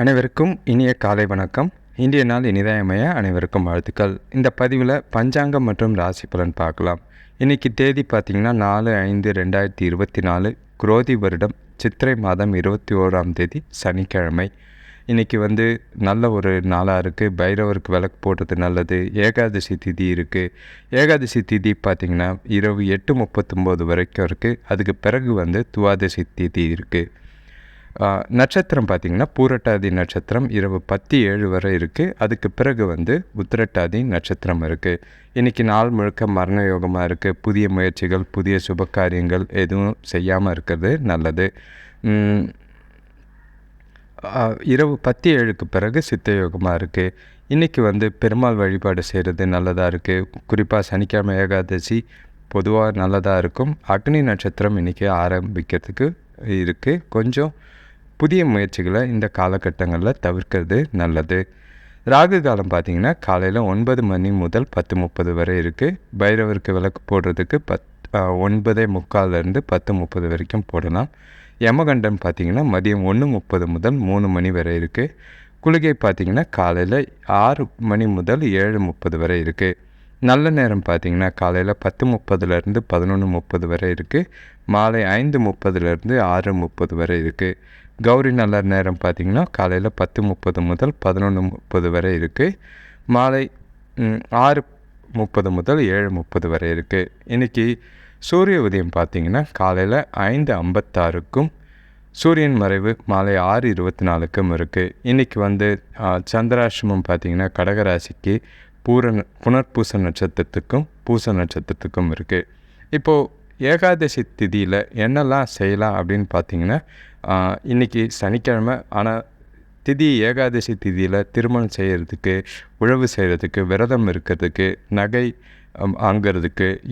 அனைவருக்கும் இனிய காலை வணக்கம். இந்திய நாள் இனிதாயமய அனைவருக்கும் வாழ்த்துக்கள். இந்த பதிவில் பஞ்சாங்கம் மற்றும் ராசி பலன் பார்க்கலாம். இன்றைக்கி தேதி பார்த்திங்கன்னா நாலு ஐந்து ரெண்டாயிரத்தி இருபத்தி நாலு குரோதி வருடம் சித்திரை மாதம் இருபத்தி ஓராம் தேதி சனிக்கிழமை. இன்றைக்கி வந்து நல்ல ஒரு நாளாக இருக்குது பைரவருக்கு விளக்கு போடுறது நல்லது. ஏகாதசி திதி இருக்குது ஏகாதசி திதி பார்த்திங்கன்னா இரவு எட்டு முப்பத்தொம்போது வரைக்கும் இருக்குது அதுக்கு பிறகு வந்து துவாதசி திதி இருக்குது நட்சத்திரம் பார்த்திங்கன்னா பூரட்டாதி நட்சத்திரம் இரவு பத்து ஏழு வரை இருக்குது அதுக்கு பிறகு வந்து உத்திரட்டாதி நட்சத்திரம் இருக்குது இன்றைக்கி நாள் முழுக்க மரண யோகமாக இருக்குது புதிய முயற்சிகள் புதிய சுப காரியங்கள் எதுவும் செய்யாமல் இருக்கிறது நல்லது. இரவு பத்து ஏழுக்கு பிறகு சித்த யோகமாக இருக்குது இன்றைக்கி வந்து பெருமாள் வழிபாடு செய்கிறது நல்லதாக இருக்குது குறிப்பாக சனிக்கிழமை ஏகாதசி பொதுவாக நல்லதாக இருக்கும். அக்னி நட்சத்திரம் இன்றைக்கி ஆரம்பிக்கிறதுக்கு இருக்குது கொஞ்சம் புதிய முயற்சிகளை இந்த காலகட்டங்களில் தவிர்க்கிறது நல்லது. ராகு காலம் பார்த்தீங்கன்னா காலையில் ஒன்பது மணி முதல் பத்து முப்பது வரை இருக்குது பைரவருக்கு விளக்கு போடுறதுக்கு பத் ஒன்பதே முக்கால்லேருந்து பத்து முப்பது வரைக்கும் போடலாம். யமகண்டன் பார்த்திங்கன்னா மதியம் ஒன்று முப்பது முதல் மூணு மணி வரை இருக்குது குளிகை பார்த்திங்கன்னா காலையில் ஆறு மணி முதல் ஏழு முப்பது வரை இருக்குது நல்ல நேரம் பார்த்தீங்கன்னா காலையில் பத்து முப்பதுலேருந்து பதினொன்று முப்பது வரை இருக்குது மாலை ஐந்து முப்பதுலேருந்து ஆறு முப்பது வரை இருக்குது கௌரி நல்ல நேரம் பார்த்தீங்கன்னா காலையில் பத்து முப்பது முதல் பதினொன்று முப்பது வரை இருக்குது மாலை ஆறு முப்பது முதல் ஏழு முப்பது வரை இருக்குது இன்றைக்கி சூரிய உதயம் பார்த்திங்கன்னா காலையில் ஐந்து ஐம்பத்தாறுக்கும் சூரியன் மறைவு மாலை ஆறு இருபத்தி நாலுக்கும் இருக்குது இன்றைக்கி வந்து சந்திராசிரமம் பார்த்திங்கன்னா பார்த்தீங்கன்னா கடகராசிக்கு பூர புனர்பூச நட்சத்திரத்துக்கும் பூச நட்சத்திரத்துக்கும் இருக்குது இப்போது ஏகாதசி திதியில் என்னெல்லாம் செய்யலாம் அப்படின்னு பார்த்தீங்கன்னா இன்றைக்கி இன்னைக்கு சனிக்கிழமை ஆனால் திதி ஏகாதசி திதியில் திருமணம் செய்கிறதுக்கு உழவு செய்கிறதுக்கு விரதம் இருக்கிறதுக்கு நகை அம்,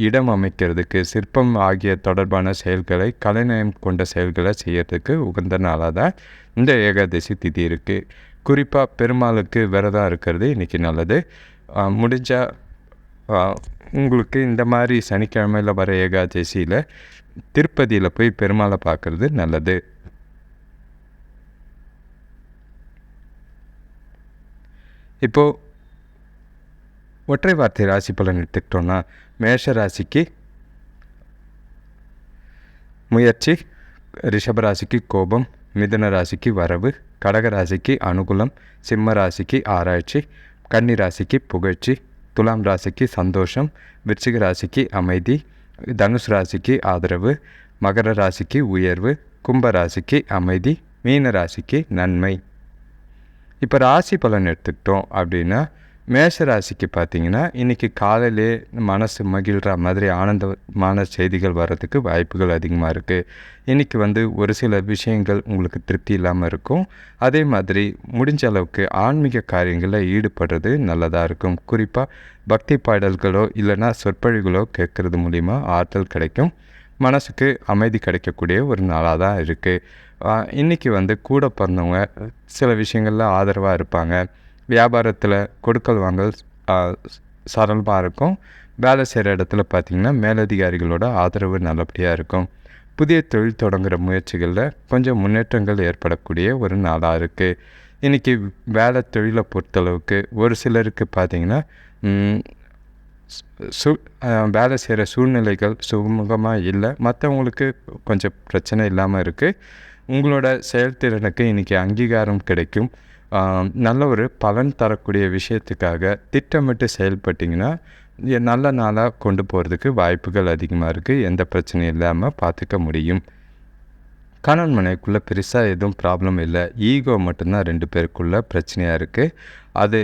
இடம் அமைக்கிறதுக்கு சிற்பம் ஆகிய தொடர்பான செயல்களை கலைநயம் கொண்ட செயல்களை செய்கிறதுக்கு உகந்த நாளாக தான் இந்த ஏகாதசி திதி இருக்குது குறிப்பாக பெருமாளுக்கு விரதம் இருக்கிறது இன்றைக்கி நல்லது. முடிஞ்சால் உங்களுக்கு இந்த மாதிரி சனிக்கிழமையில் வர ஏகாதசியில் திருப்பதியில் போய் பெருமாளை பார்க்குறது நல்லது. இப்போது ஒற்றை வார்த்தை ராசி பலன் எடுத்துக்கிட்டோன்னா மேஷ ராசிக்கு முயற்சி ரிஷப ராசிக்கு கோபம் மிதுன ராசிக்கு வரவு கடக ராசிக்கு அனுகூலம் சிம்ம ராசிக்கு ஆராய்ச்சி கன்னி ராசிக்கு புகழ்ச்சி துலாம் ராசிக்கு சந்தோஷம் விருச்சிக ராசிக்கு அமைதி தனுஷ் ராசிக்கு ஆதரவு மகர ராசிக்கு உயர்வு கும்ப ராசிக்கு அமைதி மீன ராசிக்கு நன்மை. இப்போ ராசி பலன் எடுத்துக்கிட்டோம் அப்படின்னா மேஷராசிக்கு பார்த்தீங்கன்னா இன்றைக்கி காலையிலே மனசு மகிழ்கிற மாதிரி ஆனந்தமான செய்திகள் வர்றதுக்கு வாய்ப்புகள் அதிகமாக இருக்குது இன்றைக்கி வந்து ஒரு சில விஷயங்கள் உங்களுக்கு திருப்தி இல்லாமல் இருக்கும். அதே மாதிரி முடிஞ்ச அளவுக்கு ஆன்மீக காரியங்களில் ஈடுபடுறது நல்லதாக இருக்கும். குறிப்பாக பக்தி பாடல்களோ இல்லைன்னா சொற்பொழிகளோ கேட்குறது மூலிமா ஆற்றல் கிடைக்கும். மனசுக்கு அமைதி கிடைக்கக்கூடிய ஒரு நாளாக தான் இருக்குது இன்றைக்கி வந்து கூட பிறந்தவங்க சில விஷயங்களில் ஆதரவாக இருப்பாங்க. வியாபாரத்தில் கொடுக்கல் வாங்கல் சரளமாக இருக்கும். வேலை செய்கிற இடத்துல பார்த்திங்கன்னா மேலதிகாரிகளோட ஆதரவு நல்லபடியாக இருக்கும். புதிய தொழில் தொடங்குகிற முயற்சிகளில் கொஞ்சம் முன்னேற்றங்கள் ஏற்படக்கூடிய ஒரு நாளாக இருக்குது இன்றைக்கி வேலை தொழிலை பொறுத்தளவுக்கு ஒரு சிலருக்கு பார்த்திங்கன்னா சு வேலை செய்கிற சூழ்நிலைகள் சுமூகமாக இல்லை. மற்றவங்களுக்கு கொஞ்சம் பிரச்சனை இல்லாமல் இருக்குது உங்களோட செயல்திறனுக்கு இன்றைக்கி அங்கீகாரம் கிடைக்கும். நல்ல ஒரு பலன் தரக்கூடிய விஷயத்துக்காக திட்டமிட்டு செயல்பட்டிங்கன்னா நல்ல நாளாக கொண்டு போகிறதுக்கு வாய்ப்புகள் அதிகமாக இருக்குது எந்த பிரச்சனையும் இல்லாமல் பார்த்துக்க முடியும். கணவன் மனைவிக்குள்ளே பெருசாக எதுவும் ப்ராப்ளம் இல்லை. ஈகோ மட்டும்தான் ரெண்டு பேருக்குள்ளே பிரச்சனையாக இருக்குது அது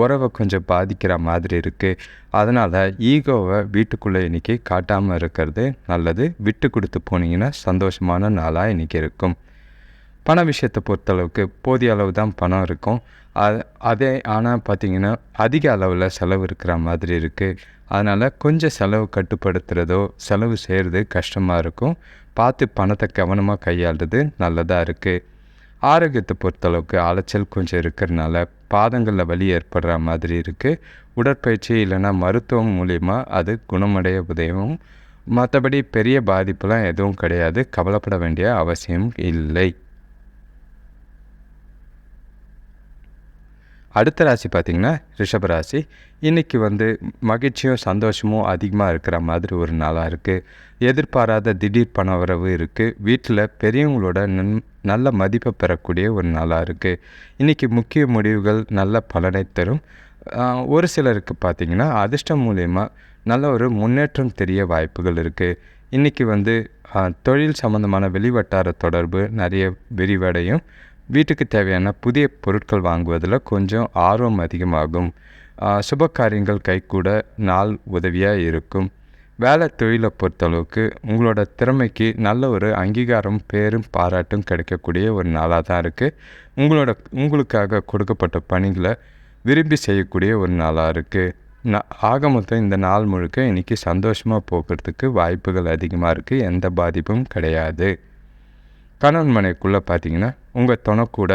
உறவை கொஞ்சம் பாதிக்கிற மாதிரி இருக்குது அதனால் ஈகோவை வீட்டுக்குள்ளே இன்றைக்கி காட்டாமல் இருக்கிறது நல்லது. விட்டு கொடுத்து போனீங்கன்னா சந்தோஷமான நாளாக இன்றைக்கி இருக்கும். பண விஷயத்தை பொறுத்தளவுக்கு போதிய அளவு தான் பணம் இருக்கும். அது அதே ஆனால் பார்த்திங்கன்னா அதிக அளவில் செலவு இருக்கிற மாதிரி இருக்குது அதனால் கொஞ்சம் செலவு கட்டுப்படுத்துகிறதோ செலவு செய்கிறது கஷ்டமாக இருக்கும். பார்த்து பணத்தை கவனமாக கையாளுறது நல்லதாக இருக்குது ஆரோக்கியத்தை பொறுத்தளவுக்கு அலைச்சல் கொஞ்சம் இருக்கிறனால பாதங்களில் வலி ஏற்படுற மாதிரி இருக்குது உடற்பயிற்சி இல்லைன்னா மருத்துவம் மூலிமா அது குணமடைய உதவும். மற்றபடி பெரிய பாதிப்புலாம் எதுவும் கிடையாது. கவலைப்பட வேண்டிய அவசியம் இல்லை. அடுத்த ராசி பார்த்திங்கன்னா ரிஷபராசி இன்றைக்கி வந்து மகிழ்ச்சியும் சந்தோஷமும் அதிகமாக இருக்கிற மாதிரி ஒரு நாளாக இருக்குது எதிர்பாராத திடீர் பண வரவு இருக்குது வீட்டில் பெரியவங்களோட நன் நல்ல மதிப்பை பெறக்கூடிய ஒரு நாளாக இருக்குது இன்றைக்கி முக்கிய முடிவுகள் நல்ல பலனை தரும். ஒரு சிலருக்கு பார்த்திங்கன்னா அதிர்ஷ்டம் மூலயமா நல்ல ஒரு முன்னேற்றம் தெரிய வாய்ப்புகள் இருக்குது இன்றைக்கி வந்து தொழில் சம்மந்தமான வெளிவட்டார தொடர்பு நிறைய விரிவடையும். வீட்டுக்கு தேவையான புதிய பொருட்கள் வாங்குவதில் கொஞ்சம் ஆர்வம் அதிகமாகும். சுப காரியங்கள் கைகூட நாள் உதவியாக இருக்கும். வேலை தொழிலை பொறுத்தளவுக்கு உங்களோட திறமைக்கு நல்ல ஒரு அங்கீகாரம் பேரும் பாராட்டும் கிடைக்கக்கூடிய ஒரு நாளாக தான் இருக்குது உங்களோட உங்களுக்காக கொடுக்கப்பட்ட பணிகளை விரும்பி செய்யக்கூடிய ஒரு நாளாக இருக்குது நான் ஆக மொத்தம் இந்த நாள் முழுக்க இன்றைக்கி சந்தோஷமாக போக்குறதுக்கு வாய்ப்புகள் அதிகமாக இருக்குது எந்த பாதிப்பும் கிடையாது. கணவன் மனைக்குள்ளே பார்த்தீங்கன்னா உங்கள் துணை கூட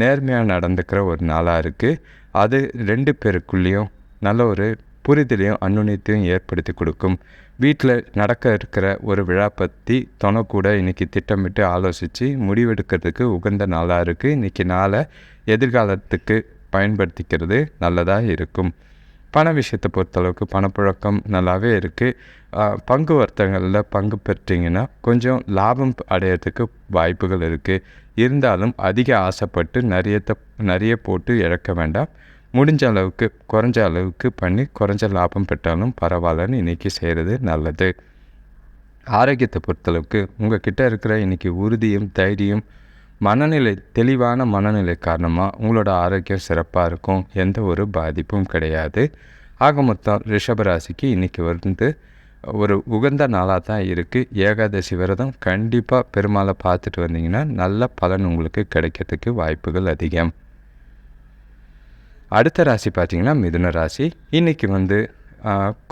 நேர்மையாக நடந்துக்கிற ஒரு நாளாக இருக்குது அது ரெண்டு பேருக்குள்ளேயும் நல்ல ஒரு புரிதலையும் அன்னுணியத்தையும் ஏற்படுத்தி கொடுக்கும். வீட்டில் நடக்க இருக்கிற ஒரு விழா பற்றி துணை கூட இன்றைக்கி திட்டமிட்டு ஆலோசித்து முடிவெடுக்கிறதுக்கு உகந்த நாளாக இருக்குது இன்றைக்கி நாளை எதிர்காலத்துக்கு பயன்படுத்திக்கிறது நல்லதாக இருக்கும். பண விஷயத்தை பொறுத்தளவுக்கு பணப்புழக்கம் நல்லாவே இருக்குது பங்கு வர்த்தகங்களில் பங்கு பெற்றீங்கன்னா கொஞ்சம் லாபம் அடையிறதுக்கு வாய்ப்புகள் இருக்குது இருந்தாலும் அதிக ஆசைப்பட்டு நிறைய நிறைய போட்டு இழக்க வேண்டாம். முடிஞ்ச அளவுக்கு குறைஞ்ச அளவுக்கு பண்ணி குறைஞ்ச லாபம் பெற்றாலும் பரவாயில்லன்னு இன்றைக்கி செய்கிறது நல்லது. ஆரோக்கியத்தை பொறுத்தளவுக்கு உங்கள் கிட்டே இருக்கிற இன்றைக்கி உறுதியும் தைரியம் மனநிலை தெளிவான மனநிலை காரணமாக உங்களோட ஆரோக்கியம் சிறப்பாக இருக்கும். எந்த ஒரு பாதிப்பும் கிடையாது. ஆக மொத்தம் ரிஷபராசிக்கு இன்றைக்கி வந்து ஒரு உகந்த நாளாக தான் இருக்குது ஏகாதசி விரதம் கண்டிப்பாக பெருமாளை பார்த்துட்டு வந்தீங்கன்னா நல்ல பலன் உங்களுக்கு கிடைக்கிறதுக்கு வாய்ப்புகள் அதிகம். அடுத்த ராசி பார்த்திங்கன்னா மிதுன ராசி. இன்றைக்கி வந்து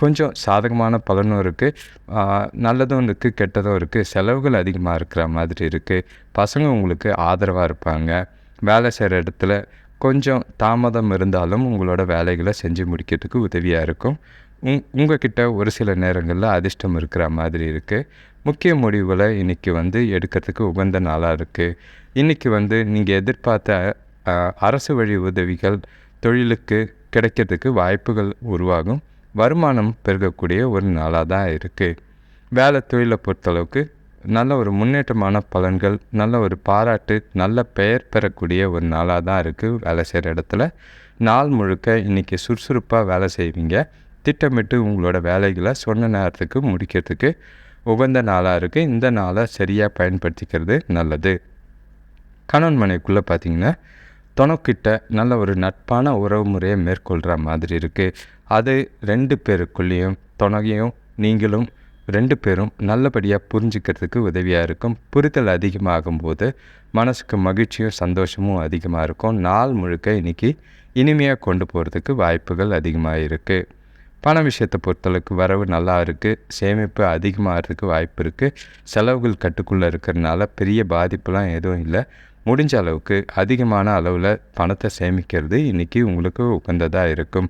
கொஞ்சம் சாதகமான பலனும் இருக்குது நல்லதும் இருக்குது கெட்டதும் இருக்குது செலவுகள் அதிகமாக இருக்கிற மாதிரி இருக்குது பசங்க உங்களுக்கு ஆதரவாக இருப்பாங்க. வேலை செய்கிற இடத்துல கொஞ்சம் தாமதம் இருந்தாலும் உங்களோட வேலைகளை செஞ்சு முடிக்கிறதுக்கு உதவியாக இருக்கும். உங் உங்ககிட்ட ஒரு சில நேரங்களில் அதிர்ஷ்டம் இருக்கிற மாதிரி இருக்குது முக்கிய முடிவுகளை இன்றைக்கி வந்து எடுக்கிறதுக்கு உகந்த நாளாக இருக்குது இன்றைக்கி வந்து நீங்கள் எதிர்பார்த்த அரசு வழி உதவிகள் தொழிலுக்கு கிடைக்கிறதுக்கு வாய்ப்புகள் உருவாகும். வருமானம் பெருகக்கூடிய ஒரு நாளாக தான் இருக்குது வேலை தொழிலை பொறுத்தளவுக்கு நல்ல ஒரு முன்னேற்றமான பலன்கள் நல்ல ஒரு பாராட்டு நல்ல பெயர் பெறக்கூடிய ஒரு நாளாக தான் இருக்குது வேலை செய்கிற இடத்துல. நாள் முழுக்க இன்றைக்கி சுறுசுறுப்பாக வேலை செய்வீங்க. திட்டமிட்டு உங்களோட வேலைகளை சொன்ன நேரத்துக்கு முடிக்கிறதுக்கு உகந்த நாளாக இருக்குது இந்த நாளை சரியாக பயன்படுத்திக்கிறது நல்லது. கணவன் மனைக்குள்ளே பார்த்தீங்கன்னா துணைக்கிட்ட நல்ல ஒரு நட்பான உறவு முறையை மேற்கொள்கிற மாதிரி இருக்குது அது ரெண்டு பேருக்குள்ளேயும் துணையும் நீங்களும் ரெண்டு பேரும் நல்லபடியாக புரிஞ்சுக்கிறதுக்கு உதவியாக இருக்கும். புரிதல் அதிகமாகும் போது மனசுக்கு மகிழ்ச்சியும் சந்தோஷமும் அதிகமாக இருக்கும். நாள் முழுக்க இன்றைக்கி இனிமையாக கொண்டு போகிறதுக்கு வாய்ப்புகள் அதிகமாக இருக்குது பண விஷயத்தை பொறுத்தளவுக்கு வரவு நல்லா இருக்குது சேமிப்பு அதிகமாகிறதுக்கு வாய்ப்பு இருக்குது செலவுகள் கட்டுக்குள்ளே இருக்கிறதுனால பெரிய பாதிப்புலாம் எதுவும் இல்லை. முடிஞ்ச அளவுக்கு அதிகமான அளவில் பணத்தை சேமிக்கிறது இன்றைக்கி உங்களுக்கு உகந்ததாக இருக்கும்.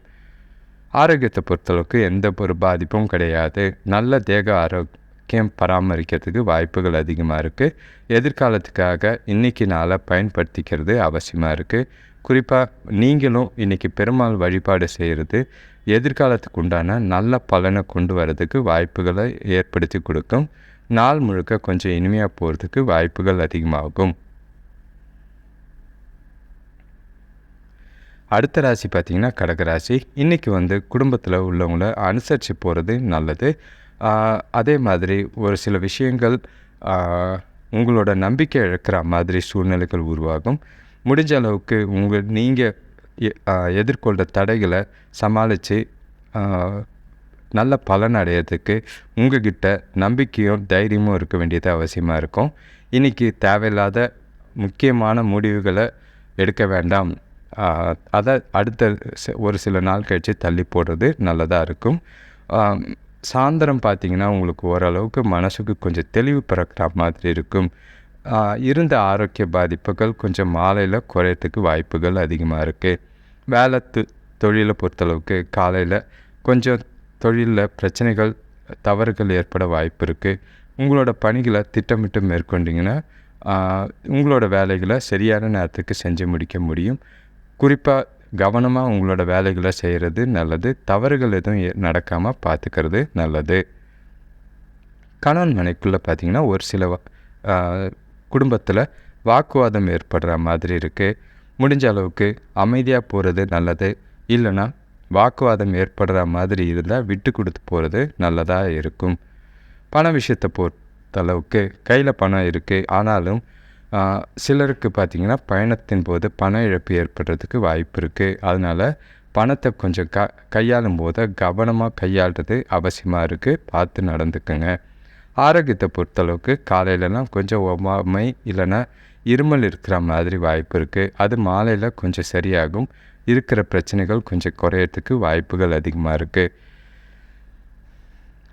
ஆரோக்கியத்தை பொறுத்தளவுக்கு எந்த ஒரு பாதிப்பும் கிடையாது. நல்ல தேக ஆரோக்கியம் பராமரிக்கிறதுக்கு வாய்ப்புகள் அதிகமாக இருக்குது எதிர்காலத்துக்காக இன்றைக்கி நாளை பயன்படுத்திக்கிறது அவசியமாக இருக்குது குறிப்பாக நீங்களும் இன்றைக்கி பெருமாள் வழிபாடு செய்கிறது எதிர்காலத்துக்கு உண்டான நல்ல பலனை கொண்டு வரதுக்கு வாய்ப்புகளை ஏற்படுத்தி கொடுக்கும். நாள் முழுக்க கொஞ்சம் இனிமையாக போகிறதுக்கு வாய்ப்புகள் அதிகமாகும். அடுத்த ராசி பார்த்திங்கன்னா கடகராசி இன்றைக்கி வந்து குடும்பத்தில் உள்ளவங்கள அனுசரித்து போகிறது நல்லது. அதே மாதிரி ஒரு சில விஷயங்கள் உங்களோட நம்பிக்கை இழக்கிற மாதிரி சூழ்நிலைகள் உருவாகும். முடிஞ்ச அளவுக்கு உங்கள் நீங்கள் எதிர்கொள்கிற தடைகளை சமாளித்து நல்ல பலன் அடையிறதுக்கு உங்ககிட்ட நம்பிக்கையும் தைரியமும் இருக்க வேண்டியது அவசியமாக இருக்கும். இன்றைக்கி தேவையில்லாத முக்கியமான முடிவுகளை எடுக்க வேண்டாம். அதை அடுத்த ஒரு சில நாள் கழித்து தள்ளி போடுறது நல்லதாக இருக்கும். சாயந்தரம் பார்த்தீங்கன்னா உங்களுக்கு ஓரளவுக்கு மனசுக்கு கொஞ்சம் தெளிவு பிறக்கிற மாதிரி இருக்கும். இருந்த ஆரோக்கிய பாதிப்புகள் கொஞ்சம் மாலையில் குறையறதுக்கு வாய்ப்புகள் அதிகமாக இருக்குது வேலை தொ தொழிலை பொறுத்தளவுக்கு காலையில் கொஞ்சம் தொழிலில் பிரச்சனைகள் தவறுகள் ஏற்பட வாய்ப்பு இருக்குது உங்களோட பணிகளை திட்டமிட்டு மேற்கொண்டிங்கன்னா உங்களோட வேலைகளை சரியான நேரத்துக்கு செஞ்சு முடிக்க முடியும். குறிப்பாக கவனமாக உங்களோட வேலைகளை செய்கிறது நல்லது. தவறுகள் எதுவும் ஏ- நடக்காமல் பார்த்துக்கிறது நல்லது. கணவன் மனைக்குள்ளே பார்த்திங்கன்னா ஒரு சில குடும்பத்தில் வாக்குவாதம் ஏற்படுற மாதிரி இருக்குது முடிஞ்ச அளவுக்கு அமைதியாக போகிறது நல்லது. இல்லைன்னா வாக்குவாதம் ஏற்படுற மாதிரி இருந்தால் விட்டு கொடுத்து போகிறது நல்லதாக இருக்கும். பண விஷயத்தை பொறுத்தளவுக்கு கையில் பணம் இருக்குது ஆனாலும் சிலருக்கு பார்த்திங்கன்னா பயணத்தின் போது பண இழப்பு ஏற்படுறதுக்கு வாய்ப்பு இருக்குது அதனால் பணத்தை கொஞ்சம் க கையாளும் போது கவனமாக கையாளுறது அவசியமாக இருக்குது பார்த்து நடந்துக்குங்க. ஆரோக்கியத்தை பொறுத்தளவுக்கு காலையிலலாம் கொஞ்சம் ஒவ்வாமை இல்லைன்னா இருமல் இருக்கிற மாதிரி வாய்ப்பு இருக்குது அது மாலையில் கொஞ்சம் சரியாகும். இருக்கிற பிரச்சனைகள் கொஞ்சம் குறையறதுக்கு வாய்ப்புகள் அதிகமாக இருக்குது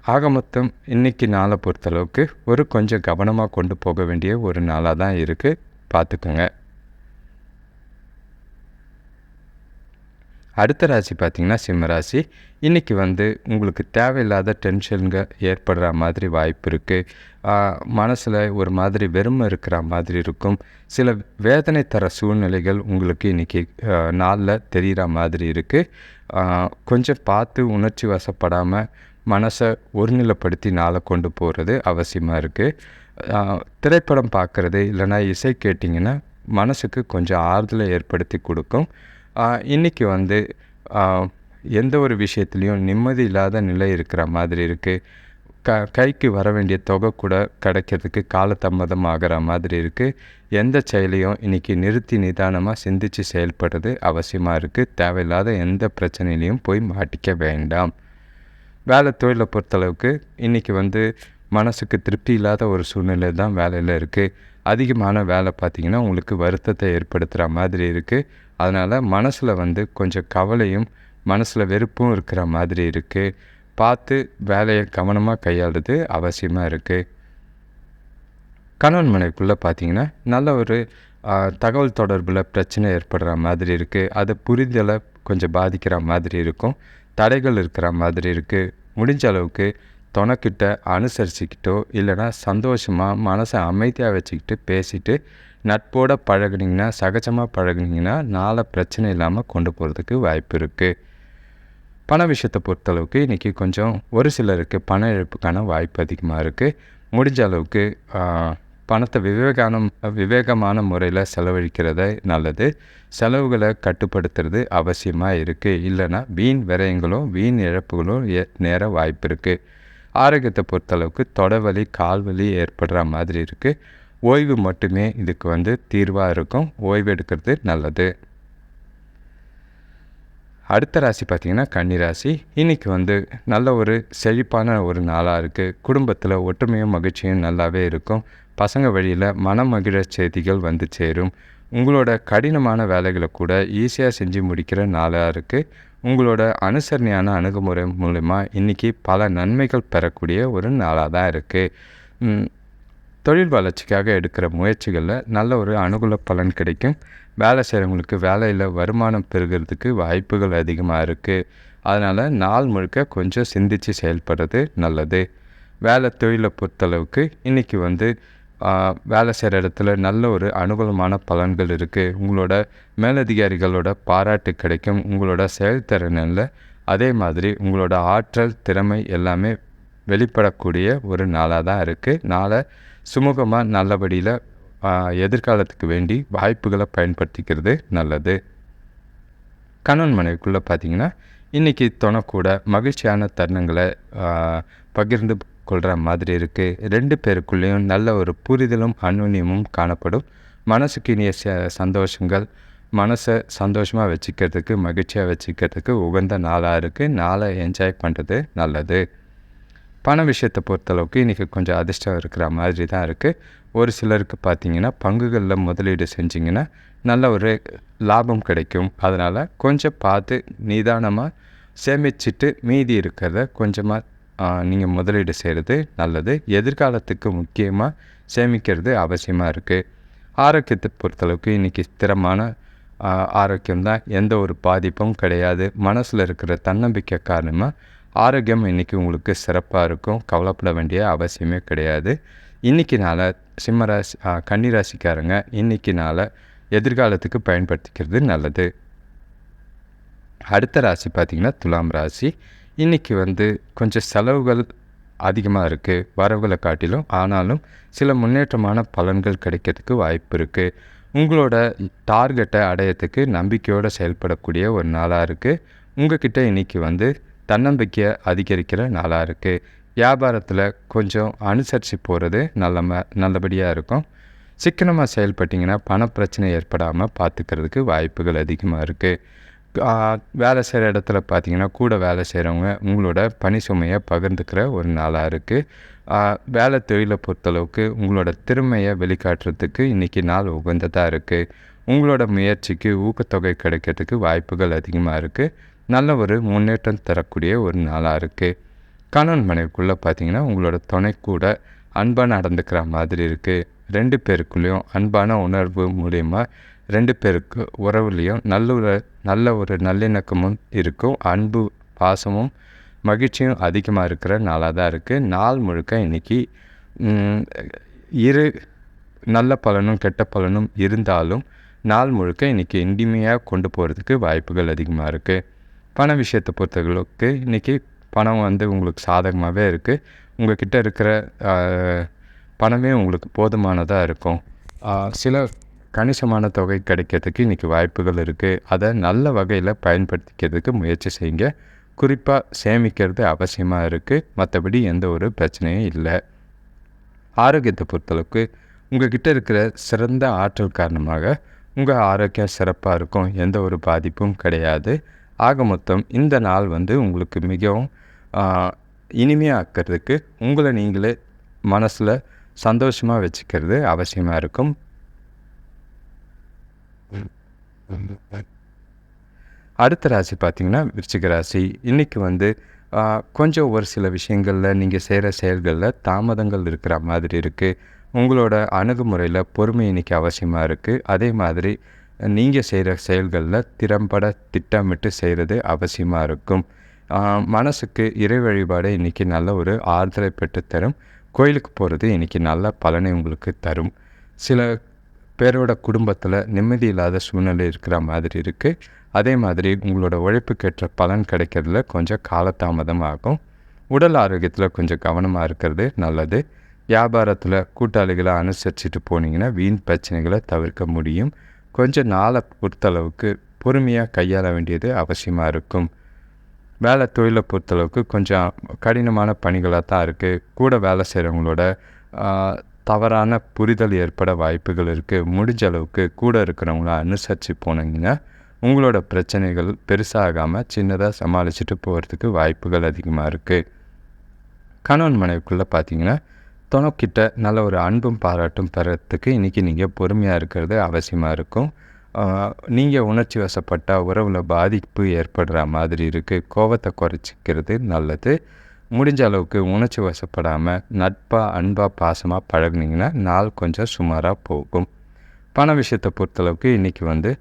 ஆக மொத்தம் இன்னைக்கு நாளை பொறுத்தளவுக்கு ஒரு கொஞ்சம் கவனமாக கொண்டு போக வேண்டிய ஒரு நாளாக தான் இருக்குது பார்த்துக்கோங்க. அடுத்த ராசி பார்த்திங்கன்னா சிம்ம ராசி. இன்றைக்கி வந்து உங்களுக்கு தேவையில்லாத டென்ஷனுங்க ஏற்படுற மாதிரி வாய்ப்பு இருக்குது மனசில் ஒரு மாதிரி வெறுமை இருக்கிற மாதிரி இருக்கும். சில வேதனை தர சூழ்நிலைகள் உங்களுக்கு இன்றைக்கி நாளில் தெரிகிற மாதிரி இருக்குது கொஞ்சம் பார்த்து உணர்ச்சி வசப்படாமல் மனசை ஒருநிலைப்படுத்தி நாளை கொண்டு போகிறது அவசியமாக இருக்குது திரைப்படம் பார்க்குறது இல்லைன்னா இசை கேட்டிங்கன்னா மனசுக்கு கொஞ்சம் ஆறுதலை ஏற்படுத்தி கொடுக்கும். இன்றைக்கி இன்னைக்கு வந்து எந்த ஒரு விஷயத்துலேயும் நிம்மதி இல்லாத நிலை இருக்கிற மாதிரி இருக்குது க கைக்கு வர வேண்டிய தொகை கூட கிடைக்கிறதுக்கு காலதாமதம் ஆகிற மாதிரி இருக்குது எந்த செயலையும் இன்றைக்கி நிறுத்தி நிதானமாக சிந்தித்து செயல்படுறது அவசியமாக இருக்குது தேவையில்லாத எந்த பிரச்சனையிலையும் போய் மாட்டிக்க வேண்டாம். வேலை தொழிலை பொறுத்தளவுக்கு இன்றைக்கி வந்து மனசுக்கு திருப்தி இல்லாத ஒரு சூழ்நிலை தான் வேலையில் இருக்குது அதிகமான வேலை பார்த்திங்கன்னா உங்களுக்கு வருத்தத்தை ஏற்படுத்துகிற மாதிரி இருக்குது அதனால் மனசில் வந்து கொஞ்சம் கவலையும் மனசில் வெறுப்பும் இருக்கிற மாதிரி இருக்குது பார்த்து வேலையை கவனமாக கையாளுறது அவசியமாக இருக்குது கணவன் மனைவிக்குள்ளே பார்த்தீங்கன்னா நல்ல ஒரு தகவல் தொடர்பில் பிரச்சனை ஏற்படுற மாதிரி இருக்குது அது புரிதலை கொஞ்சம் பாதிக்கிற மாதிரி இருக்கும். தடைகள் இருக்கிற மாதிரி இருக்குது முடிஞ்ச அளவுக்கு துணைக்கிட்ட அனுசரிச்சுக்கிட்டோ இல்லைன்னா சந்தோஷமாக மனசை அமைதியாக வச்சுக்கிட்டு பேசிட்டு நட்போட பழகுனீங்கன்னா சகஜமாக பழகுனீங்கன்னா நாளை பிரச்சனை இல்லாமல் கொண்டு போகிறதுக்கு வாய்ப்பு இருக்குது பண விஷயத்தை பொறுத்தளவுக்கு இன்றைக்கி கொஞ்சம் ஒரு சிலருக்கு பண இழப்புக்கான வாய்ப்பு அதிகமாக இருக்குது முடிஞ்ச அளவுக்கு பணத்தை விவேகானம் விவேகமான முறையில் செலவழிக்கிறத நல்லது. செலவுகளை கட்டுப்படுத்துறது அவசியமாக இருக்குது இல்லைன்னா வீண் விரயங்களும் வீண் இழப்புகளும் நேர வாய்ப்பு இருக்குது ஆரோக்கியத்தை பொறுத்தளவுக்கு தொடவலி கால்வலி ஏற்படுற மாதிரி இருக்குது ஓய்வு மட்டுமே இதுக்கு வந்து தீர்வாக இருக்கும். ஓய்வு எடுக்கிறது நல்லது. அடுத்த ராசி பார்த்திங்கன்னா கன்னி ராசி. இன்றைக்கி வந்து நல்ல ஒரு செழிப்பான ஒரு நாளாக இருக்குது குடும்பத்தில் ஒற்றுமையும் மகிழ்ச்சியும் நல்லாவே இருக்கும். பசங்க வழியில் மனம் மகிழ செய்திகள் வந்து சேரும். உங்களோட கடினமான வேலைகளை கூட ஈஸியாக செஞ்சு முடிக்கிற நாளாக இருக்குது உங்களோட அனுசரணையான அணுகுமுறை மூலிமா இன்றைக்கி பல நன்மைகள் பெறக்கூடிய ஒரு நாளாக தான் இருக்குது தொழில் வளர்ச்சிக்காக எடுக்கிற முயற்சிகளில் நல்ல ஒரு அனுகூல பலன் கிடைக்கும். வேலை செய்கிறவங்களுக்கு வேலையில் வருமானம் பெறுகிறதுக்கு வாய்ப்புகள் அதிகமாக இருக்குது அதனால் நாள் முழுக்க கொஞ்சம் சிந்தித்து செயல்படுறது நல்லது. வேலை தொழிலை பொறுத்தளவுக்கு இன்றைக்கி வந்து வேலை செய்கிற இடத்துல நல்ல ஒரு அனுகூலமான பலன்கள் இருக்குது உங்களோட மேலதிகாரிகளோட பாராட்டு கிடைக்கும். உங்களோட செயல்திறனில் அதே மாதிரி உங்களோட ஆற்றல் திறமை எல்லாமே வெளிப்படக்கூடிய ஒரு நாளாக தான் இருக்குது நாளை சுமூகமாக நல்லபடியில் எதிர்காலத்துக்கு வேண்டி வாய்ப்புகளை பயன்படுத்திக்கிறது நல்லது. கணவன் மனைவிக்குள்ளே பார்த்தீங்கன்னா இன்றைக்கி துணக்கூட மகிழ்ச்சியான தருணங்களை பகிர்ந்து கொள்கிற மாதிரி இருக்குது ரெண்டு பேருக்குள்ளேயும் நல்ல ஒரு புரிதலும் அந்யுன்யமும் காணப்படும். மனசுக்கு இனிய ச- சந்தோஷங்கள் மனசை சந்தோஷமாக வச்சுக்கிறதுக்கு மகிழ்ச்சியாக வச்சுக்கிறதுக்கு உகந்த நாளாக இருக்குது நாளை என்ஜாய் பண்ணுறது நல்லது. பண விஷயத்தை பொறுத்தளவுக்கு இன்றைக்கி கொஞ்சம் அதிர்ஷ்டம் இருக்கிற மாதிரி தான் இருக்குது ஒரு சிலருக்கு பார்த்தீங்கன்னா பங்குகளில் முதலீடு செஞ்சிங்கன்னா நல்ல ஒரு லாபம் கிடைக்கும். அதனால் கொஞ்சம் பார்த்து நிதானமாக சேமிச்சிட்டு மீதி இருக்கிறத கொஞ்சமாக நீங்கள் முதலீடு செய்கிறது நல்லது. எதிர்காலத்துக்கு முக்கியமாக சேமிக்கிறது அவசியமாக இருக்குது ஆரோக்கியத்தை பொறுத்தளவுக்கு இன்றைக்கி ஸ்திரமான ஆரோக்கியம் தான். எந்த ஒரு பாதிப்பும் கிடையாது. மனசில் இருக்கிற தன்னம்பிக்கை காரணமாக ஆரோக்கியம் இன்றைக்கி உங்களுக்கு சிறப்பாக இருக்கும். கவலைப்பட வேண்டிய அவசியமே கிடையாது. இன்றைக்கினால நாளை சிம்மராசி கன்னிராசிக்காரங்க இன்றைக்கினால நாளை எதிர்காலத்துக்கு பயன்படுத்திக்கிறது நல்லது. அடுத்த ராசி பார்த்திங்கன்னா துலாம் ராசி. இன்றைக்கி வந்து கொஞ்சம் செலவுகள் அதிகமாக இருக்குது வரவுகளை காட்டிலும் ஆனாலும் சில முன்னேற்றமான பலன்கள் கிடைக்கிறதுக்கு வாய்ப்பு இருக்குது உங்களோட டார்கெட்டை அடையத்துக்கு நம்பிக்கையோடு செயல்படக்கூடிய ஒரு நாளாக இருக்குது உங்ககிட்ட இன்றைக்கி வந்து தன்னம்பிக்கையை அதிகரிக்கிற நாளாக இருக்குது வியாபாரத்தில் கொஞ்சம் அனுசரித்து போகிறது நல்ல ம நல்லபடியாக இருக்கும். சிக்கனமாக செயல்பட்டிங்கன்னா பணப்பிரச்சனை ஏற்படாமல் பார்த்துக்கிறதுக்கு வாய்ப்புகள் அதிகமாக இருக்குது வேலை செய்கிற இடத்துல பார்த்தீங்கன்னா கூட வேலை செய்கிறவங்க உங்களோட பணி சுமையை பகிர்ந்துக்கிற ஒரு நாளாக இருக்குது வேலை தொழிலை பொறுத்தளவுக்கு உங்களோட திறமையை வெளிக்காட்டுறதுக்கு இன்றைக்கி நாள் உகந்ததாக இருக்குது உங்களோட முயற்சிக்கு ஊக்கத்தொகை கிடைக்கிறதுக்கு வாய்ப்புகள் அதிகமாக இருக்குது நல்ல ஒரு முன்னேற்றம் தரக்கூடிய ஒரு நாளாக இருக்குது கணவன் மனைவிக்குள்ளே பார்த்தீங்கன்னா உங்களோட துணை கூட அன்பாக நடந்துக்கிற மாதிரி இருக்குது ரெண்டு பேருக்குள்ளேயும் அன்பான உணர்வு மூலயமா ரெண்டு பேருக்கு உறவுலேயும் நல்ல ஒரு நல்ல ஒரு நல்லிணக்கமும் இருக்கும். அன்பு பாசமும் மகிழ்ச்சியும் அதிகமாக இருக்கிற நாளாக தான் இருக்குது நாள் முழுக்க இன்றைக்கி இரு நல்ல பலனும் கெட்ட பலனும் இருந்தாலும் நாள் முழுக்க இன்றைக்கி இனிமையாக கொண்டு போகிறதுக்கு வாய்ப்புகள் அதிகமாக இருக்குது பண விஷயத்தை பொறுத்தவர்களுக்கு இன்றைக்கி பணம் வந்து உங்களுக்கு சாதகமாகவே இருக்குது உங்கள் கிட்டே இருக்கிற பணமே உங்களுக்கு போதுமானதாக இருக்கும். சில கணிசமான தொகை கிடைக்கிறதுக்கு இன்றைக்கி வாய்ப்புகள் இருக்குது அதை நல்ல வகையில் பயன்படுத்திக்கிறதுக்கு முயற்சி செய்யுங்க. குறிப்பாக சேமிக்கிறது அவசியமாக இருக்குது மற்றபடி எந்த ஒரு பிரச்சனையும் இல்லை. ஆரோக்கியத்தை பொறுத்தளவுக்கு உங்கள் கிட்டே இருக்கிற சிறந்த ஆற்றல் காரணமாக உங்கள் ஆரோக்கியம் சிறப்பாக இருக்கும். எந்த ஒரு பாதிப்பும் கிடையாது. ஆக மொத்தம் இந்த நாள் வந்து உங்களுக்கு மிகவும் இனிமையாக்கிறதுக்கு உங்களை நீங்களே மனசில் சந்தோஷமாக வச்சுக்கிறது அவசியமாக இருக்கும். அடுத்த ராசி பார்த்திங்கன்னா விருச்சிக ராசி. இன்றைக்கி வந்து கொஞ்சம் ஒரு சில விஷயங்களில் நீங்கள் செய்கிற செயல்களில் தாமதங்கள் இருக்கிற மாதிரி இருக்குது உங்களோட அணுகுமுறையில் பொறுமை இன்றைக்கி அவசியமாக இருக்குது அதே மாதிரி நீங்கள் செய்கிற செயல்களில் திறம்பட திட்டமிட்டு செய்கிறது அவசியமாக இருக்கும். மனசுக்கு இறை வழிபாடு இன்றைக்கி நல்ல ஒரு ஆறுதலை பெற்று தரும். கோயிலுக்கு போகிறது இன்றைக்கி நல்ல பலனை உங்களுக்கு தரும். சில பேரோட குடும்பத்தில் நிம்மதி இல்லாத சூழ்நிலை இருக்கிற மாதிரி இருக்குது அதே மாதிரி உங்களோட உழைப்புக்கேற்ற பலன் கிடைக்கிறதுல கொஞ்சம் காலதாமதம் ஆகும். உடல் ஆரோக்கியத்தில் கொஞ்சம் கவனமாக இருக்கிறது நல்லது. வியாபாரத்தில் கூட்டாளிகளை அனுசரிச்சுட்டு போனீங்கன்னா வீண் பிரச்சனைகளை தவிர்க்க முடியும். கொஞ்சம் நாளை பொறுத்தளவுக்கு பொறுமையாக கையாள வேண்டியது அவசியமாக இருக்கும். வேலை தொழிலை பொறுத்தளவுக்கு கொஞ்சம் கடினமான பணிகளாக தான் இருக்குது கூட வேலை செய்கிறவங்களோட தவறான புரிதல் ஏற்பட வாய்ப்புகள் இருக்குது முடிஞ்ச அளவுக்கு கூட இருக்கிறவங்கள அனுசரித்து போனீங்கன்னா உங்களோட பிரச்சனைகள் பெருசாகாமல் சின்னதாக சமாளிச்சுட்டு போகிறதுக்கு வாய்ப்புகள் அதிகமாக இருக்குது கணவன் மனைவிக்குள்ளே பார்த்தீங்கன்னா துணைக்கிட்ட நல்ல ஒரு அன்பும் பாராட்டும் பெறத்துக்கு இன்றைக்கி நீங்கள் பொறுமையாக இருக்கிறது அவசியமாக இருக்கும். நீங்கள் உணர்ச்சி வசப்பட்டால் உறவில் பாதிப்பு ஏற்படுற மாதிரி இருக்குது கோபத்தை குறைச்சிக்கிறது நல்லது. முடிஞ்ச அளவுக்கு உணர்ச்சி வசப்படாமல் நட்பாக அன்பாக பாசமாக பழகுனீங்கன்னா நாள் கொஞ்சம் சுமாராக போகும். பண விஷயத்தை பொறுத்தளவுக்கு இன்றைக்கி வந்து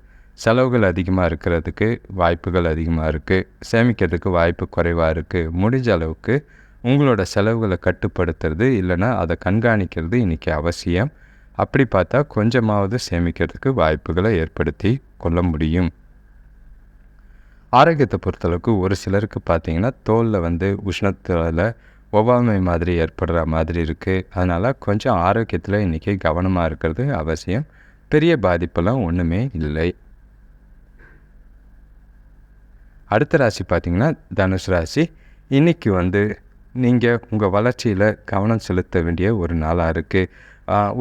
செலவுகள் அதிகமாக இருக்கிறதுக்கு வாய்ப்புகள் அதிகமாக இருக்குது சேமிக்கிறதுக்கு வாய்ப்பு குறைவாக இருக்குது முடிஞ்ச அளவுக்கு உங்களோட செலவுகளை கட்டுப்படுத்துறது இல்லைன்னா அதை கண்காணிக்கிறது இன்றைக்கி அவசியம். அப்படி பார்த்தா கொஞ்சமாவது சேமிக்கிறதுக்கு வாய்ப்புகளை ஏற்படுத்தி கொள்ள முடியும். ஆரோக்கியத்தை பொறுத்தளவுக்கு ஒரு சிலருக்கு பார்த்தீங்கன்னா தோலில் வந்து உஷ்ணத்தில் ஒவ்வாமை மாதிரி ஏற்படுற மாதிரி இருக்குது அதனால் கொஞ்சம் ஆரோக்கியத்தில் இன்றைக்கி கவனமாக இருக்கிறது அவசியம். பெரிய பாதிப்பெல்லாம் ஒன்றுமே இல்லை. அடுத்த ராசி பார்த்திங்கன்னா தனுஷ் ராசி. இன்றைக்கி வந்து நீங்கள் உங்கள் வளர்ச்சியில் கவனம் செலுத்த வேண்டிய ஒரு நாளாக இருக்குது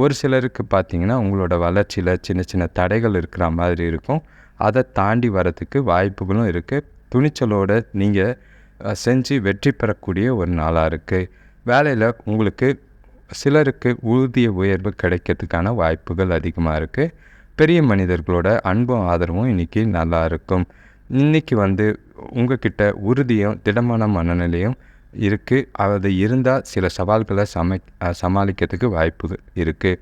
ஒரு சிலருக்கு பார்த்தீங்கன்னா உங்களோட வளர்ச்சியில் சின்ன சின்ன தடைகள் இருக்கிற மாதிரி இருக்கும். அதை தாண்டி வரத்துக்கு வாய்ப்புகளும் இருக்குது துணிச்சலோடு நீங்கள் செஞ்சு வெற்றி பெறக்கூடிய ஒரு நாளாக இருக்குது வேலையில் உங்களுக்கு சிலருக்கு ஊதிய உயர்வு கிடைக்கிறதுக்கான வாய்ப்புகள் அதிகமாக இருக்குது பெரிய மனிதர்களோட அன்பும் ஆதரவும் இன்றைக்கி நல்லா இருக்கும். இன்றைக்கி வந்து உங்ககிட்ட உறுதியும் திடமான மனநிலையும் இருக்குது அது இருந்தால் சில சவால்களை சமை சமாளிக்கிறதுக்கு வாய்ப்பு இருக்குது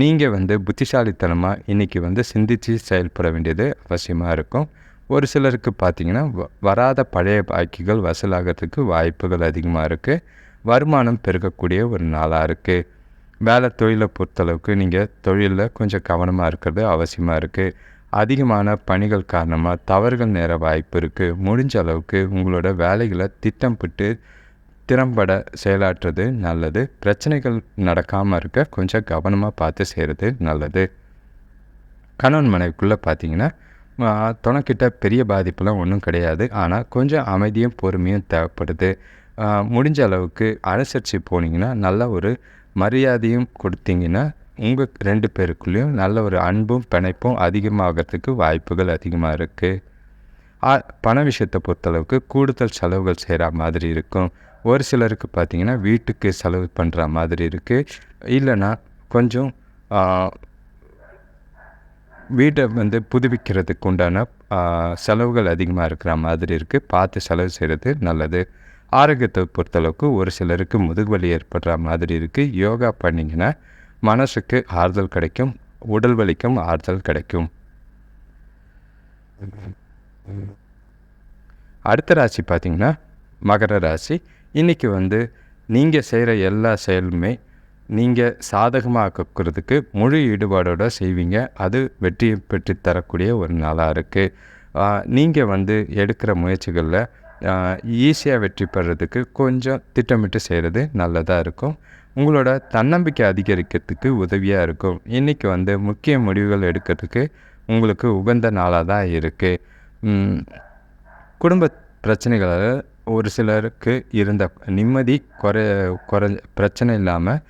நீங்கள் வந்து புத்திசாலித்தனமாக இன்றைக்கி வந்து சிந்தித்து செயல்பட வேண்டியது அவசியமாக இருக்கும். ஒரு சிலருக்கு பார்த்திங்கன்னா வராத பழைய பாக்கிகள் வசூலாகிறதுக்கு வாய்ப்புகள் அதிகமாக இருக்குது வருமானம் பெருகக்கூடிய ஒரு நாளாக இருக்குது வேலை தொழிலை பொறுத்தளவுக்கு நீங்கள் தொழிலில் கொஞ்சம் கவனமாக இருக்கிறது அவசியமாக இருக்குது அதிகமான பணிகள் காரணமாக தவறுகள் நேர வாய்ப்பு இருக்குது முடிஞ்ச அளவுக்கு உங்களோட வேலைகளை திட்டமிட்டு திறம்பட செயலாற்றுறது நல்லது. பிரச்சனைகள் நடக்காமல் இருக்க கொஞ்சம் கவனமாக பார்த்து செய்கிறது நல்லது. கணவன் மனைவிக்குள்ளே பார்த்தீங்கன்னா துணைக்கிட்ட பெரிய பாதிப்புலாம் ஒன்றும் கிடையாது. ஆனால் கொஞ்சம் அமைதியும் பொறுமையும் தேவைப்படுது. முடிஞ்ச அளவுக்கு அனுசரித்து போனீங்கன்னா நல்ல ஒரு மரியாதையும் கொடுத்தீங்கன்னா உங்கள் ரெண்டு பேருக்குள்ளேயும் நல்ல ஒரு அன்பும் பிணைப்பும் அதிகமாகிறதுக்கு வாய்ப்புகள் அதிகமாக இருக்குது பண விஷயத்தை பொறுத்தளவுக்கு கூடுதல் செலவுகள் செய்கிற மாதிரி இருக்கும். ஒரு சிலருக்கு பார்த்திங்கன்னா வீட்டுக்கு செலவு பண்ணுற மாதிரி இருக்குது இல்லைன்னா கொஞ்சம் வீட்டை வந்து புதுப்பிக்கிறதுக்கு உண்டான செலவுகள் அதிகமாக இருக்கிற மாதிரி இருக்குது பார்த்து செலவு செய்கிறது நல்லது. ஆரோக்கியத்தை பொறுத்தளவுக்கு ஒரு சிலருக்கு முதுகுவலி ஏற்படுற மாதிரி இருக்குது யோகா பண்ணிங்கன்னா மனசுக்கு ஆறுதல் கிடைக்கும் உடல் வலிக்கும் ஆறுதல் கிடைக்கும். அடுத்த ராசி பார்த்திங்கன்னா மகர ராசி. இன்றைக்கி வந்து நீங்கள் செய்கிற எல்லா செயலுமே நீங்கள் சாதகமாக்கிறதுக்கு முழு ஈடுபாடோடு செய்வீங்க. அது வெற்றியை பெற்று தரக்கூடிய ஒரு நாளாக இருக்குது நீங்கள் வந்து எடுக்கிற முயற்சிகளில் ஈஸியாக வெற்றி பெறதுக்கு கொஞ்சம் திட்டமிட்டு செய்கிறது நல்லதாக இருக்கும். உங்களோட தன்னம்பிக்கை அதிகரிக்கிறதுக்கு உதவியாக இருக்கும். இன்றைக்கி வந்து முக்கிய முடிவுகள் எடுக்கிறதுக்கு உங்களுக்கு உகந்த நாளாக தான் இருக்குது குடும்ப பிரச்சனைகளால் ஒரு சிலருக்கு இருந்த நிம்மதி குறை குறை பிரச்சனை இல்லாமல்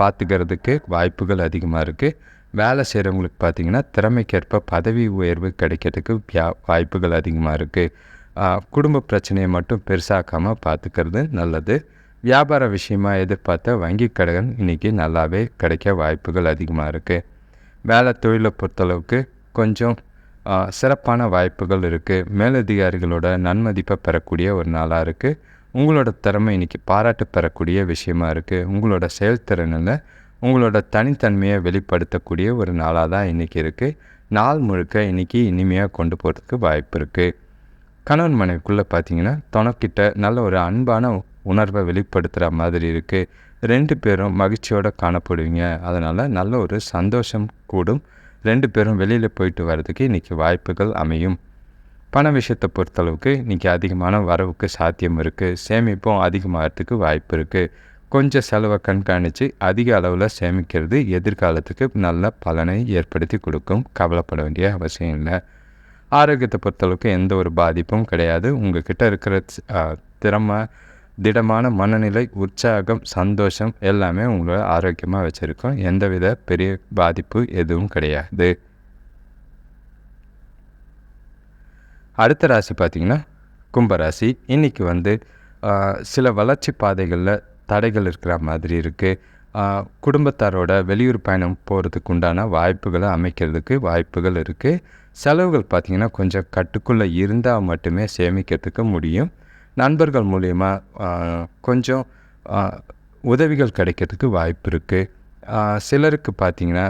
பார்த்துக்கிறதுக்கு வாய்ப்புகள் அதிகமாக இருக்குது வேலை செய்கிறவங்களுக்கு பார்த்திங்கன்னா திறமைக்கேற்ப பதவி உயர்வு கிடைக்கிறதுக்கு வியா வாய்ப்புகள் அதிகமாக இருக்குது குடும்ப பிரச்சனையை மட்டும் பெருசாக்காமல் பார்த்துக்கிறது நல்லது. வியாபார விஷயமாக எதிர்பார்த்த வங்கி கடன் இன்றைக்கி நல்லாவே கிடைக்க வாய்ப்புகள் அதிகமாக இருக்குது வேலை தொழிலை பொறுத்தளவுக்கு கொஞ்சம் சிறப்பான வாய்ப்புகள் இருக்குது மேலதிகாரிகளோட நன்மதிப்பை பெறக்கூடிய ஒரு நாளாக இருக்குது உங்களோட திறமை இன்றைக்கி பாராட்டு பெறக்கூடிய விஷயமா இருக்குது உங்களோட செயல்திறனில் உங்களோட தனித்தன்மையை வெளிப்படுத்தக்கூடிய ஒரு நாளாக தான் இன்றைக்கி இருக்குது நாள் முழுக்க இன்றைக்கி இனிமையாக கொண்டு போகிறதுக்கு வாய்ப்பு இருக்குது கணவன் மனைவிக்குள்ளே பார்த்தீங்கன்னா தனக்கிட்ட நல்ல ஒரு அன்பான உணர்வை வெளிப்படுத்துகிற மாதிரி இருக்குது ரெண்டு பேரும் மகிழ்ச்சியோடு காணப்படுவீங்க. அதனால் நல்ல ஒரு சந்தோஷம் கூடும். ரெண்டு பேரும் வெளியில் போயிட்டு வர்றதுக்கு இன்றைக்கி வாய்ப்புகள் அமையும். பண விஷயத்தை பொறுத்தளவுக்கு இன்றைக்கி அதிகமான வரவுக்கு சாத்தியம் இருக்குது சேமிப்பும் அதிகமாகிறதுக்கு வாய்ப்பு இருக்குது கொஞ்சம் செலவை கண்காணித்து அதிக அளவில் சேமிக்கிறது எதிர்காலத்துக்கு நல்ல பலனை ஏற்படுத்தி கொடுக்கும். கவலைப்பட வேண்டிய அவசியம் இல்லை. ஆரோக்கியத்தை பொறுத்தளவுக்கு எந்த ஒரு பாதிப்பும் கிடையாது. உங்கள் கிட்ட இருக்கிற திறமை திடமான மனநிலை உற்சாகம் சந்தோஷம் எல்லாமே உங்களை ஆரோக்கியமாக வச்சுருக்கோம். எந்தவித பெரிய பாதிப்பு எதுவும் கிடையாது. அடுத்த ராசி பார்த்திங்கன்னா கும்பராசி. இன்றைக்கி வந்து சில வளர்ச்சி பாதைகளில் தடைகள் இருக்கிற மாதிரி இருக்குது குடும்பத்தாரோட வெளியூர் பயணம் போகிறதுக்கு உண்டான வாய்ப்புகளை அமைக்கிறதுக்கு வாய்ப்புகள் இருக்குது செலவுகள் பார்த்திங்கன்னா கொஞ்சம் கட்டுக்குள்ளே இருந்தால் மட்டுமே சேமிக்கிறதுக்கு முடியும். நண்பர்கள் மூலயமா கொஞ்சம் உதவிகள் கிடைக்கிறதுக்கு வாய்ப்பு இருக்குது சிலருக்கு பார்த்திங்கன்னா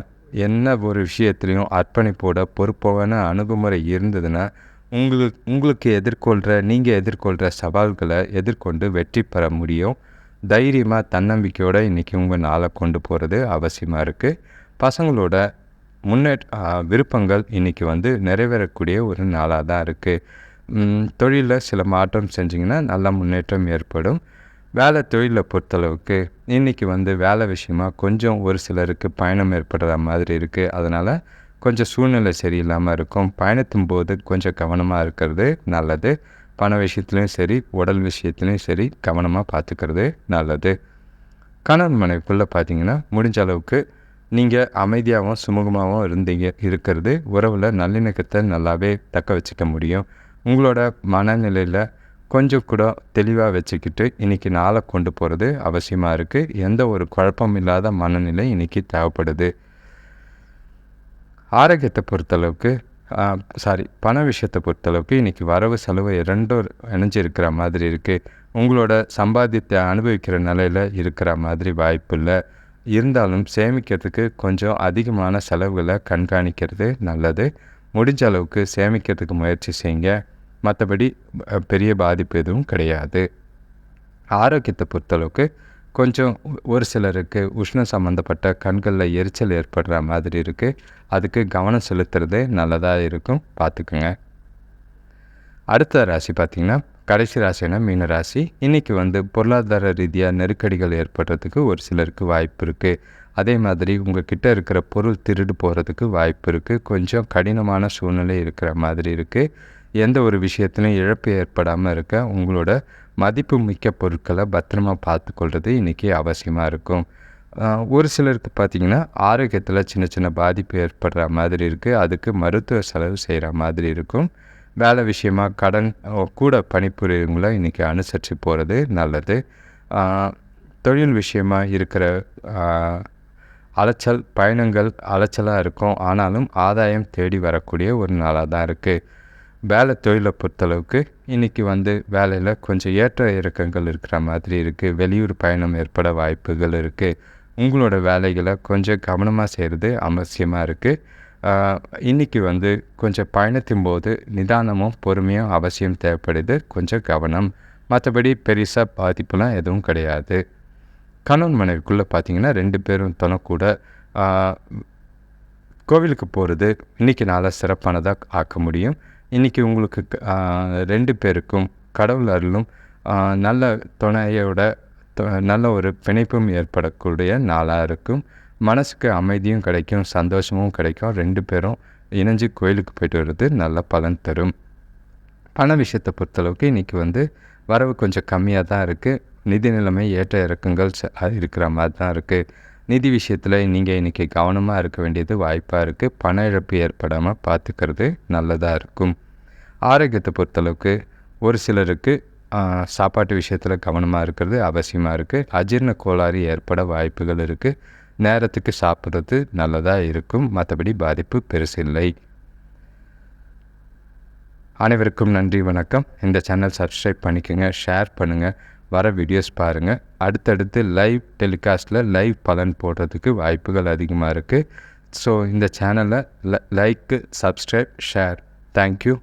என்ன ஒரு விஷயத்துலையும் அர்ப்பணிப்போட பொறுப்பான அணுகுமுறை இருந்ததுன்னா உங்களுக்கு உங்களுக்கு எதிர்கொள்கிற நீங்கள் எதிர்கொள்கிற சவால்களை எதிர்கொண்டு வெற்றி பெற முடியும். தைரியமாக தன்னம்பிக்கையோடு இன்றைக்கி உங்கள் நாளை கொண்டு போகிறது அவசியமாக இருக்குது பசங்களோட முன்னேற்ற விருப்பங்கள் இன்றைக்கி வந்து நிறைவேறக்கூடிய ஒரு நாளாக தான் இருக்குது தொழிலில் சில மாற்றம் செஞ்சிங்கன்னா நல்ல முன்னேற்றம் ஏற்படும். வேலை தொழிலை பொறுத்தளவுக்கு இன்றைக்கி வந்து வேலை விஷயமா கொஞ்சம் ஒரு சிலருக்கு பயணம் ஏற்படுற மாதிரி இருக்குது அதனால் கொஞ்சம் சூழ்நிலை சரியில்லாமல் இருக்கும். பயணத்தும் போது கொஞ்சம் கவனமாக இருக்கிறது நல்லது. பண விஷயத்துலையும் சரி உடல் விஷயத்துலையும் சரி கவனமாக பார்த்துக்கிறது நல்லது. கணவன் மனைவிக்குள்ளே பார்த்தீங்கன்னா முடிஞ்ச அளவுக்கு நீங்கள் அமைதியாகவும் சுமூகமாகவும் இருந்தீங்க இருக்கிறது உறவில் நல்லிணக்கத்தை நல்லாவே தக்க வச்சுக்க முடியும். உங்களோட மனநிலையில் கொஞ்சம் கூட தெளிவாக வச்சுக்கிட்டு இன்றைக்கி நாளை கொண்டு போகிறது அவசியமாக இருக்குது எந்த ஒரு குழப்பம் இல்லாத மனநிலை இன்றைக்கி தேவைப்படுது. ஆரோக்கியத்தை பொறுத்தளவுக்கு சாரி பண விஷயத்தை பொறுத்தளவுக்கு இன்றைக்கி வரவு செலவு இரண்டும் இணைஞ்சு இருக்கிற மாதிரி இருக்குது உங்களோட சம்பாத்தியத்தை அனுபவிக்கிற நிலையில் இருக்கிற மாதிரி வாய்ப்பு இல்லை. இருந்தாலும் சேமிக்கிறதுக்கு கொஞ்சம் அதிகமான செலவுகளை கண்காணிக்கிறது நல்லது. முடிஞ்ச அளவுக்கு சேமிக்கிறதுக்கு முயற்சி செய்யுங்க. மற்றபடி பெரிய பாதிப்பு எதுவும் கிடையாது. ஆரோக்கியத்தை பொறுத்தளவுக்கு கொஞ்சம் ஒரு சிலருக்கு உஷ்ணம் சம்மந்தப்பட்ட கண்களில் எரிச்சல் ஏற்படுற மாதிரி இருக்குது அதுக்கு கவனம் செலுத்துறது நல்லதாக இருக்கும். பார்த்துக்குங்க அடுத்த ராசி பார்த்திங்கன்னா கடைசி ராசினா மீன ராசி. இன்றைக்கி வந்து பொருளாதார ரீதியாக நெருக்கடிகள் ஏற்படுறதுக்கு ஒரு சிலருக்கு வாய்ப்பு இருக்குது அதே மாதிரி உங்கள் கிட்டே இருக்கிற பொருள் திருடு போகிறதுக்கு வாய்ப்பு இருக்குது கொஞ்சம் கடினமான சூழ்நிலை இருக்கிற மாதிரி இருக்குது எந்த ஒரு விஷயத்துலையும் இழப்பு ஏற்படாமல் இருக்க உங்களோட மதிப்பு மிக்க பொருட்களை பத்திரமா பார்த்துக்கொள்வது இன்றைக்கி அவசியமாக இருக்கும். ஒரு சிலருக்கு பார்த்திங்கன்னா ஆரோக்கியத்தில் சின்ன சின்ன பாதிப்பு ஏற்படுற மாதிரி இருக்குது அதுக்கு மருத்துவ செலவு செய்கிற மாதிரி இருக்கும். வேலை விஷயமா கடன் கூட பணிபுரியவங்கள இன்றைக்கி அனுசரித்து போகிறது நல்லது. தொழில் விஷயமாக இருக்கிற அலைச்சல் பயணங்கள் அலைச்சலாக இருக்கும். ஆனாலும் ஆதாயம் தேடி வரக்கூடிய ஒரு நாளாக தான் இருக்குது வேலை தொழிலை பொறுத்தளவுக்கு இன்றைக்கி வந்து வேலையில் கொஞ்சம் ஏற்ற இறக்கங்கள் இருக்கிற மாதிரி இருக்குது வெளியூர் பயணம் ஏற்பட வாய்ப்புகள் இருக்குது உங்களோட வேலைகளை கொஞ்சம் கவனமாக செய்கிறது அவசியமாக இருக்குது இன்றைக்கி வந்து கொஞ்சம் பயணத்தின் போது நிதானமும் பொறுமையும் அவசியம் தேவைப்படுது. கொஞ்சம் கவனம். மற்றபடி பெருசாக பாதிப்புலாம் எதுவும் கிடையாது. கணவன் மனைவிக்குள்ளே பார்த்தீங்கன்னா ரெண்டு பேரும் தனக்கூட கோவிலுக்கு போகிறது இன்றைக்கி நாளாக சிறப்பானதாக ஆக்க முடியும். இன்றைக்கி உங்களுக்கு க- ரெண்டு பேருக்கும் கடவுள் அருளும் நல்ல துணையோட நல்ல ஒரு பிணைப்பும் ஏற்படக்கூடிய நாளாக இருக்கும். மனசுக்கு அமைதியும் கிடைக்கும் சந்தோஷமும் கிடைக்கும். ரெண்டு பேரும் இணைஞ்சு கோயிலுக்கு போயிட்டு வர்றது நல்ல பலன் தரும். பண விஷயத்தை பொறுத்தளவுக்கு இன்றைக்கி வந்து வரவு கொஞ்சம் கம்மியாக தான் இருக்குது நிதி நிலைமை ஏற்ற இறக்கங்கள் ச- இருக்கிற மாதிரி தான் இருக்குது நிதி விஷயத்தில் நீங்கள் இன்றைக்கி கவனமாக இருக்க வேண்டியது வாய்ப்பாக இருக்குது பண இழப்பு ஏற்படாமல் பார்த்துக்கிறது நல்லதாக இருக்கும். ஆரோக்கியத்தை பொறுத்தளவுக்கு ஒரு சிலருக்கு சாப்பாட்டு விஷயத்தில் கவனமாக இருக்கிறது அவசியமாக இருக்குது அஜீரண கோளாறு ஏற்பட வாய்ப்புகள் இருக்குது நேரத்துக்கு சாப்பிட்றது நல்லதாக இருக்கும். மற்றபடி பாதிப்பு பெருசில்லை. அனைவருக்கும் நன்றி வணக்கம். இந்த சேனல் சப்ஸ்கிரைப் பண்ணிக்கோங்க ஷேர் பண்ணுங்கள் வர வீடியோஸ் பாருங்கள் அடுத்தடுத்து லைவ் டெலிகாஸ்ட்டில் லைவ் பலன் போடுறதுக்கு வாய்ப்புகள் அதிகமாக இருக்குது ஸோ இந்த சேனலை லைக்கு சப்ஸ்கிரைப் ஷேர் தேங்க்யூ